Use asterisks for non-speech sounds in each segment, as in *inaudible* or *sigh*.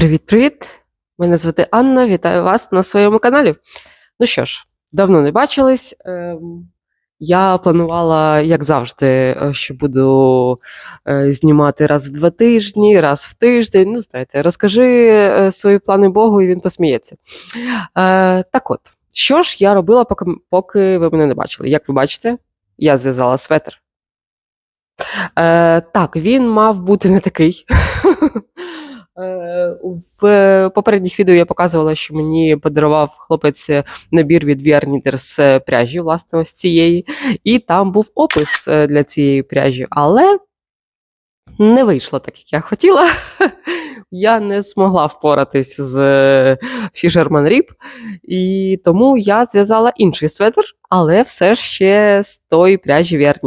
Привіт-привіт! Мене звати Анна, вітаю вас на своєму каналі. Ну що ж, давно не бачились. Ем, Я планувала, як завжди, е, що буду е, знімати раз в два тижні, раз в тиждень. Ну, знаєте, розкажи е, свої плани Богу, і він посміється. Так от, що ж я робила, поки, ви мене не бачили? Як ви бачите, я зв'язала светр. Так, він мав бути не такий. *laughs* Е, В попередніх відео я показувала, що мені подарував хлопець набір від VR з пряжі, власне, ось цієї, і там був опис е, для цієї пряжі, але не вийшло так, як я хотіла. *laughs* Я не змогла впоратись з е, Fisherman Rip, і тому я зв'язала інший светр, але все ще з тої пряжі VR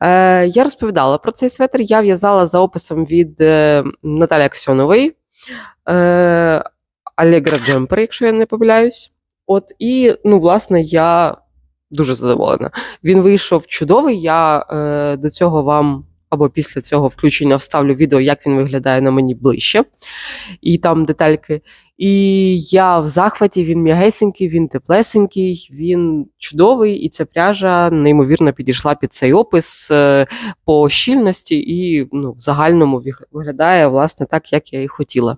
Е, я розповідала про цей светр. Я в'язала за описом від е, Наталі Аксьонової е, Allegro Джемпер, якщо я не помиляюсь. От, і, ну, власне, я дуже задоволена. Він вийшов чудовий. Я е, до цього вам або після цього включення вставлю відео, як він виглядає на мені ближче. І там детальки. І я в захваті, він м'ягесенький, він теплесенький, він чудовий, і ця пряжа неймовірно підійшла під цей опис е, по щільності і ну, в загальному виглядає власне так, як я і хотіла.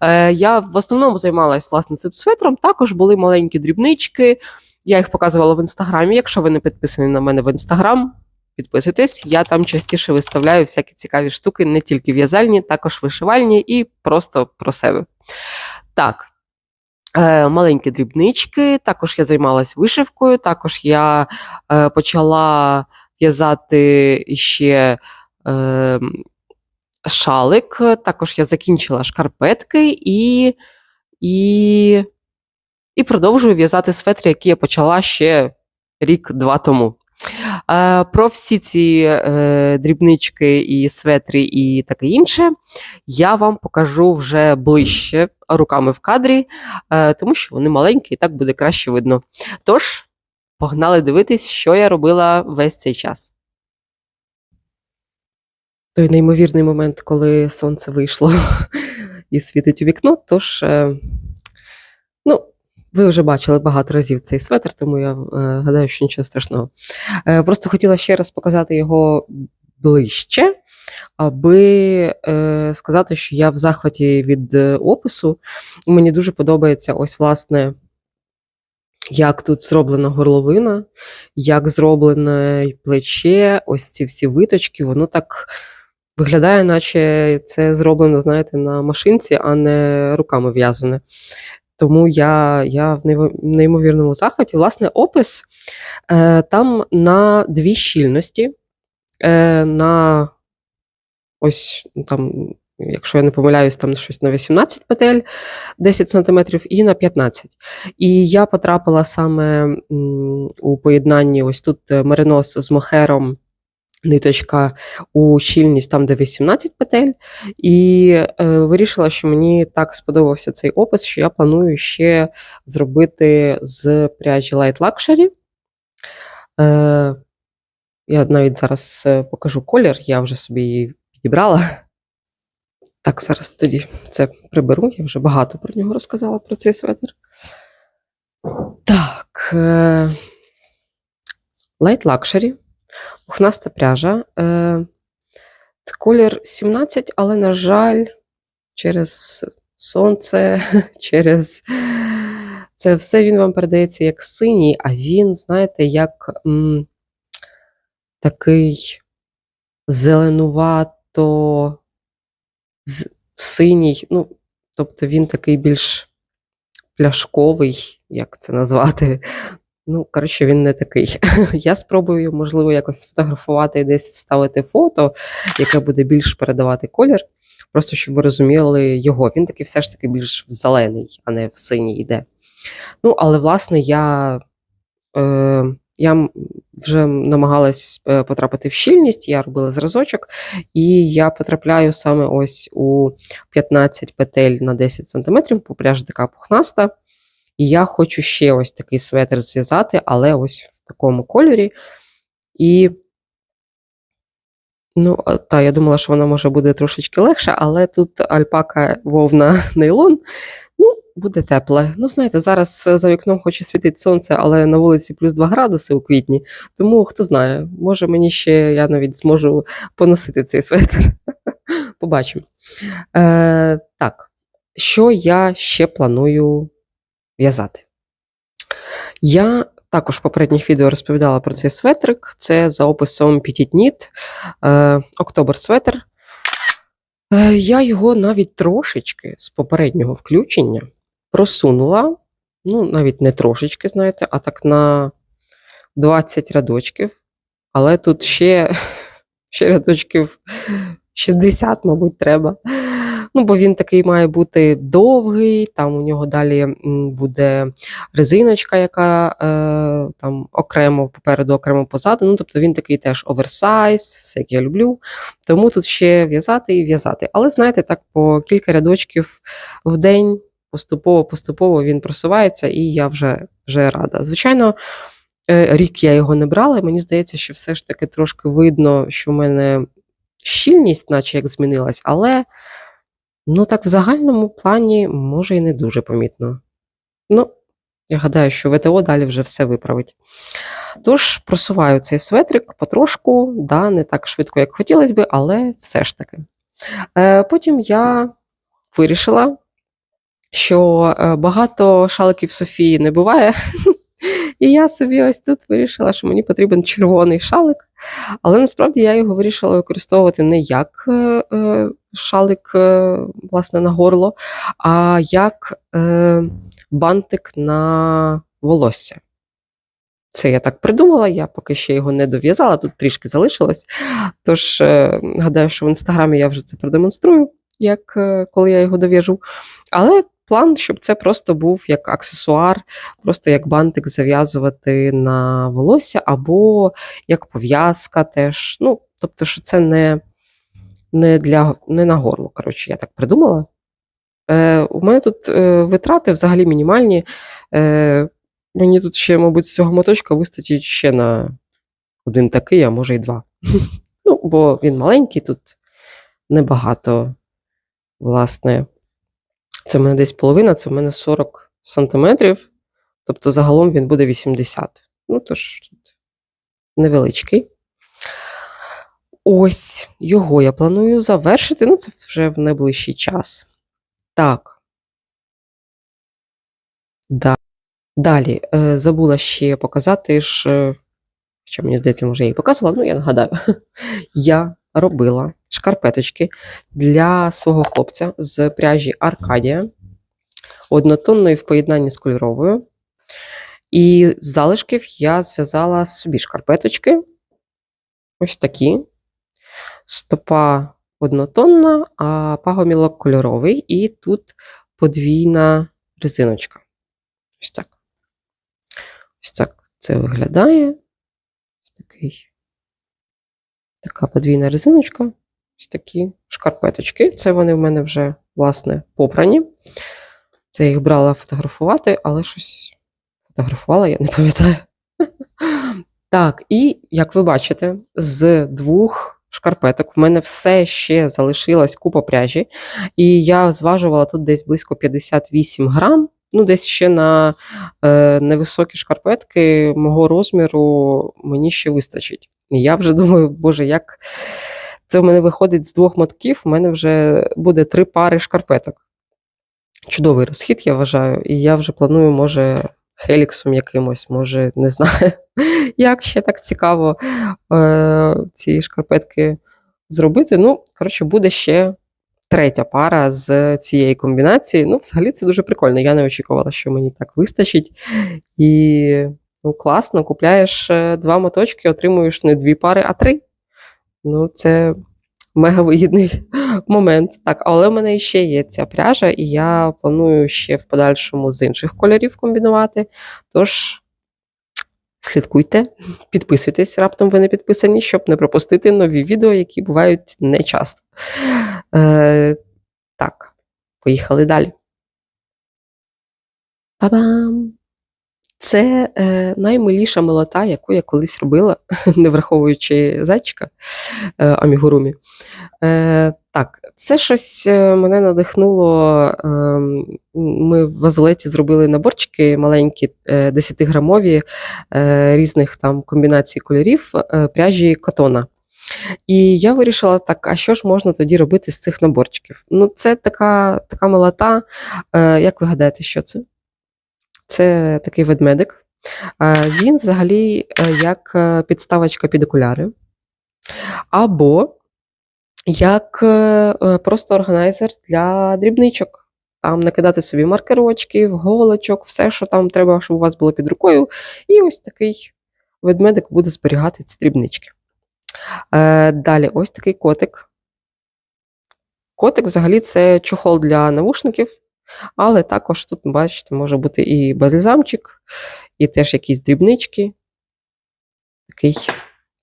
Е, я в основному займалась власне цим светром. Також були маленькі дрібнички. Я їх показувала в інстаграмі. Якщо ви не підписані на мене в інстаграм, підписуйтесь. Я там частіше виставляю всякі цікаві штуки, не тільки в'язальні, також вишивальні і просто про себе. Так. Е, маленькі дрібнички, також я займалась вишивкою, також я е, почала в'язати ще е, шалик, також я закінчила шкарпетки і, і, і продовжую в'язати светри, які я почала ще рік-два тому. Е, Про всі ці е, дрібнички і светри, і таке інше я вам покажу вже ближче руками в кадрі, е, тому що вони маленькі і так буде краще видно. Тож, погнали дивитись, що я робила весь цей час. Той неймовірний момент, коли сонце вийшло *laughs* і світить у вікно. Тож, ви вже бачили багато разів цей светр, тому я е, гадаю, що нічого страшного. Е, просто хотіла ще раз показати його ближче, аби е, сказати, що я в захваті від опису. Мені дуже подобається ось, власне, як тут зроблена горловина, як зроблене плече, ось ці всі виточки, воно так виглядає, наче це зроблено, знаєте, на машинці, а не руками в'язане. Тому я, я в неймовірному захваті. Власне, опис е, там на дві щільності. Е, на ось там, якщо я не помиляюсь, там щось на 18 петель 10 см і на 15. І я потрапила саме у поєднанні ось тут е, меринос з мохером. Ниточка у щільність там, де 18 петель, і е, вирішила, що мені так сподобався цей опис, що я планую ще зробити з пряжі Light Luxury. Е, я навіть зараз е, покажу колір, я вже собі її підібрала. Так, зараз тоді це приберу, я вже багато про нього розказала про цей светр. Так. Е, Light Luxury, пухнаста пряжа. Е, це колір 17, але, на жаль, через сонце, *laughs* через це все він вам передається як синій, а він, знаєте, як м, такий зеленувато синій. Ну, тобто він такий більш пляшковий, як це назвати. Ну, коротше, він не такий. *laughs* Я спробую, можливо, якось сфотографувати і десь вставити фото, яке буде більш передавати колір. Просто щоб ви розуміли його. Він такий все ж таки більш в зелений, а не в синій йде. Ну, але власне я, е, я вже намагалась е, потрапити в щільність, я робила зразочок, і я потрапляю саме ось у 15 петель на 10 см, бо пряжа така пухнаста. І я хочу ще ось такий светр зв'язати, але ось в такому кольорі. І Ну, та, я думала, що вона може буде трошечки легша, але тут альпака вовна *laughs* нейлон. Ну, буде тепле. Ну, знаєте, зараз за вікном хоче світить сонце, але на вулиці плюс 2 градуси у квітні. Тому хто знає, може мені ще я навіть зможу поносити цей светр. *laughs* Побачимо. Е, так, що я ще планую в'язати? Я також в попередніх відео розповідала про цей светрик. Це за описом Petit Knit, е, Октобер светр. Е, я його навіть трошечки з попереднього включення просунула. Ну, навіть не трошечки, знаєте, а так на 20 рядочків. Але тут ще, *laughs* ще рядочків 60, мабуть, треба. Ну, бо він такий має бути довгий, там у нього далі буде резиночка, яка е, там окремо попереду, окремо позаду. Ну, тобто він такий теж оверсайз, все як я люблю. Тому тут ще в'язати і в'язати. Але знаєте, так по кілька рядочків в день поступово-поступово він просувається, і я вже, вже рада. Звичайно, е, рік я його не брала, і мені здається, що все ж таки трошки видно, що в мене щільність, наче як змінилась, але ну так в загальному плані може і не дуже помітно. Ну, я гадаю, що ВТО далі вже все виправить. Тож просуваю цей светрик потрошку, да, не так швидко, як хотілося би, але все ж таки. Е, потім я вирішила, що е, багато шаликів Софії не буває. *laughs* І я собі ось тут вирішила, що мені потрібен червоний шалик. Але насправді я його вирішила використовувати не як е, е, шалик, е, власне, на горло, а як е, бантик на волосся. Це я так придумала, я поки ще його не дов'язала, тут трішки залишилось. Тож, е, гадаю, що в інстаграмі я вже це продемонструю, як е, коли я його дов'яжу. Але план, щоб це просто був як аксесуар, просто як бантик зав'язувати на волосся, або як пов'язка теж. Ну, тобто, що це не, не, для, не на горло. Коротше, я так придумала. Е, у мене тут е, витрати взагалі мінімальні. Е, мені тут ще, мабуть, з цього моточка вистачить ще на один такий, а може й два. *laughs* ну, бо він маленький, тут небагато, власне. Це в мене десь половина, це в мене 40 сантиметрів. Тобто загалом він буде 80. Ну, тож невеличкий. Ось його я планую завершити. Ну, це вже в найближчий час. Так. Да. Далі е, забула ще показати ж, е, що мені здається, може, я її показувала, ну я нагадаю. *laughs* Я робила шкарпеточки для свого хлопця з пряжі Аркадія, однотонної в поєднанні з кольоровою. І з залишків я зв'язала собі шкарпеточки. Ось такі. Стопа однотонна, а пагомілок кольоровий, і тут подвійна резиночка. Ось так. Ось так це виглядає. Ось такий. Така подвійна резиночка. Ось такі шкарпеточки. Це вони в мене вже, власне, попрані. Це я їх брала фотографувати, але щось фотографувала, я не пам'ятаю. *laughs* Так, і як ви бачите, з двох шкарпеток в мене все ще залишилась купа пряжі, і я зважувала тут десь близько 58 грам. Ну, десь ще на е, невисокі шкарпетки мого розміру мені ще вистачить. І я вже думаю, боже, як це в мене виходить з двох мотків, у мене вже буде три пари шкарпеток. Чудовий розхід, я вважаю, і я вже планую, може, хеліксом якимось, може, не знаю, *laughs* як ще так цікаво е, ці шкарпетки зробити. Ну, коротше, буде ще третя пара з цієї комбінації. Ну, взагалі, це дуже прикольно. Я не очікувала, що мені так вистачить. І ну, класно, купляєш е, два моточки, отримуєш не дві пари, а три. Ну, це мега вигідний *laughs* момент. Так, але в мене ще є ця пряжа, і я планую ще в подальшому з інших кольорів комбінувати. Тож. Слідкуйте, підписуйтесь, раптом ви не підписані, щоб не пропустити нові відео, які бувають не часто. Е, Так, поїхали далі. Па-бам! Це е, наймиліша милота, яку я колись робила, *laughs* не враховуючи зайчика е, амігурумі. Е, так, це щось е, мене надихнуло. Е, ми в Азулеті зробили наборчики маленькі, е, 10-грамові е, різних там комбінацій кольорів е, пряжі котона. І я вирішила так, а що ж можна тоді робити з цих наборчиків? Ну, це така, така милота. Е, як ви гадаєте, що це? Це такий ведмедик. Він взагалі е, як е, підставочка під окуляри, або як е, просто органайзер для дрібничок. Там накидати собі маркерочків, голочок, все, що там треба, щоб у вас було під рукою. І ось такий ведмедик буде зберігати ці дрібнички. Далі, ось такий котик. Котик взагалі це чохол для навушників, але також тут, бачите, може бути і бальзамчик, і теж якісь дрібнички. Такий,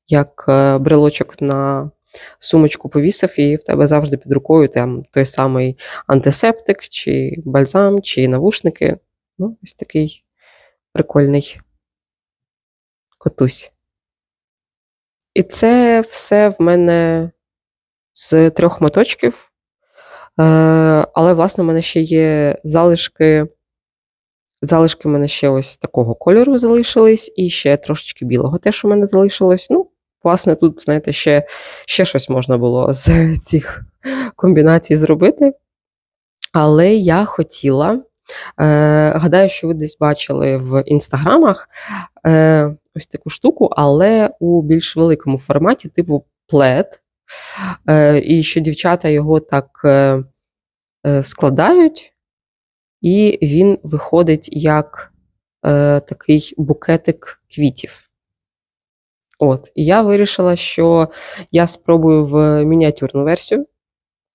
як е, брелочок на сумочку повісив, і в тебе завжди під рукою там той самий антисептик, чи бальзам, чи навушники. Ну, ось такий прикольний котусь. І це все в мене з трьох моточків. Е, але, власне, в мене ще є залишки. Залишки в мене ще ось такого кольору залишились, і ще трошечки білого теж у мене залишилось. Ну, власне, тут, знаєте, ще, ще щось можна було з цих комбінацій зробити. Але я хотіла, е, гадаю, що ви десь бачили в інстаграмах е, ось таку штуку, але у більш великому форматі, типу плед. Е, і що дівчата його так е, е, складають, і він виходить як такий букетик квітів. От, і я вирішила, що я спробую в мініатюрну версію.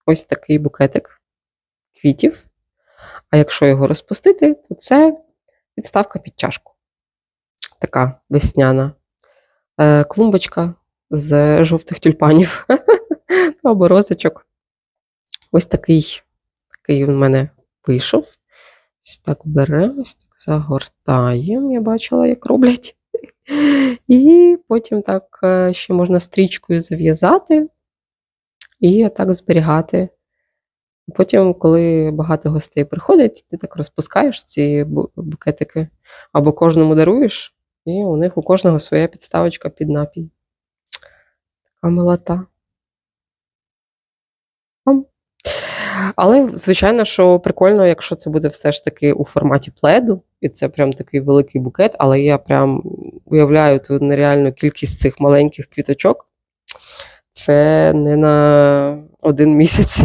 Ось такий букетик квітів. А якщо його розпустити, то це підставка під чашку. Така весняна клумбочка з жовтих тюльпанів *laughs* або розочок. Ось такий, такий в мене вийшов. Ось так беремо, ось так загортаємо. Я бачила, як роблять. І потім так е, ще можна стрічкою зав'язати і отак зберігати. Потім, коли багато гостей приходять, ти так розпускаєш ці букетики, або кожному даруєш, і у них у кожного своя підставочка під напій. Милота. Але, звичайно, що прикольно, якщо це буде все ж таки у форматі пледу, і це прям такий великий букет, але я прям уявляю ту нереальну кількість цих маленьких квіточок. Це не на один місяць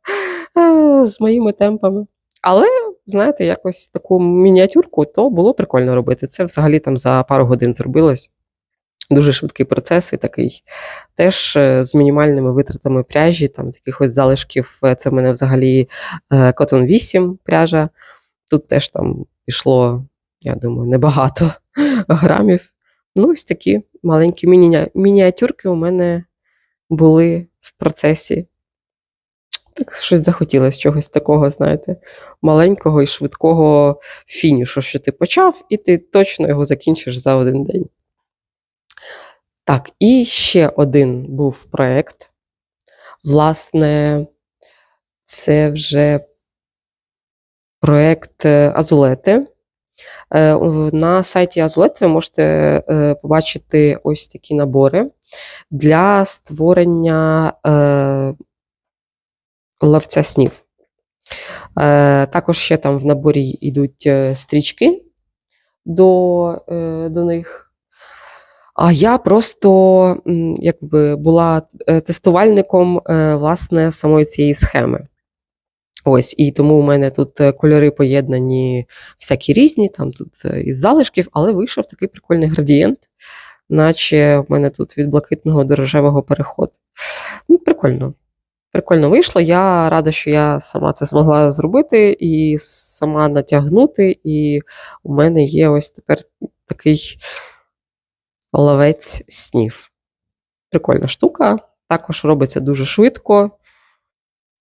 *laughs* з моїми темпами. Але, знаєте, якось таку мініатюрку, то було прикольно робити. Це взагалі там за пару годин зробилось. Дуже швидкий процес і такий теж е, з мінімальними витратами пряжі, там якихось залишків. е, Це в мене взагалі е, Cotton 8 пряжа. Тут теж там пішло, я думаю, небагато *laughs* грамів. Ну, ось такі маленькі міні- мініатюрки у мене були в процесі. Так щось захотілося чогось такого, знаєте, маленького і швидкого фінішу, що ти почав, і ти точно його закінчиш за один день. Так, і ще один був проєкт. Власне, це вже проєкт е, Азулети. Е, На сайті Азулет ви можете е, побачити ось такі набори для створення ловця снів. Також ще там в наборі йдуть стрічки до, до них. А я просто якби була е, тестувальником е, власне самої цієї схеми. Ось, і тому у мене тут е, кольори поєднані всякі різні, там тут із залишків, але вийшов такий прикольний градієнт, наче в мене тут від блакитного до рожевого переход. Ну, прикольно. Прикольно вийшло. Я рада, що я сама це змогла зробити і сама натягнути. І у мене є ось тепер такий ловець снів. Прикольна штука. Також робиться дуже швидко.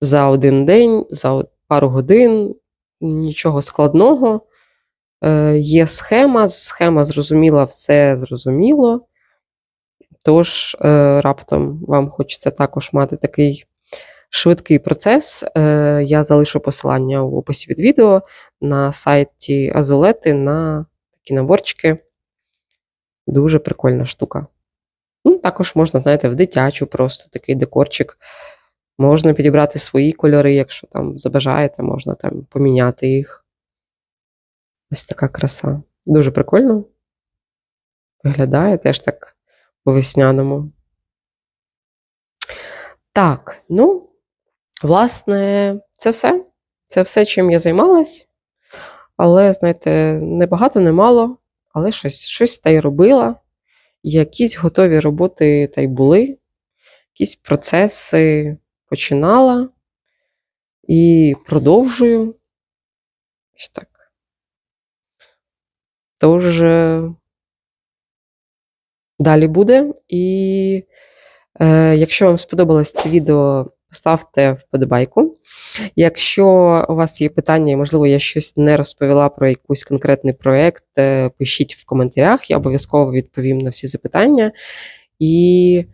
За один день, за пару годин, нічого складного. Е, є схема, схема зрозуміла, все зрозуміло. Тож, е, раптом вам хочеться також мати такий швидкий процес. Е, я залишу посилання в описі від відео на сайті Азулети на такі наборчики. Дуже прикольна штука. Ну, також можна, знаєте, в дитячу просто такий декорчик. Можна підібрати свої кольори, якщо там забажаєте, можна там поміняти їх. Ось така краса. Дуже прикольно. Виглядає теж так по-весняному. Так, ну, власне, це все. Це все, чим я займалась. Але, знаєте, не багато, не мало, але щось, щось та й робила. Якісь готові роботи та й були, якісь процеси починала і продовжую. Ось так. Тож, е, далі буде. І е, якщо вам сподобалось це відео, ставте вподобайку. Якщо у вас є питання, і, можливо, я щось не розповіла про якийсь конкретний проєкт, е, пишіть в коментарях, я обов'язково відповім на всі запитання. І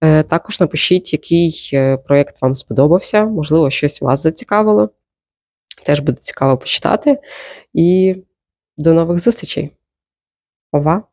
е, також напишіть, який е, проєкт вам сподобався, можливо, щось вас зацікавило. Теж буде цікаво почитати. І до нових зустрічей. Ова!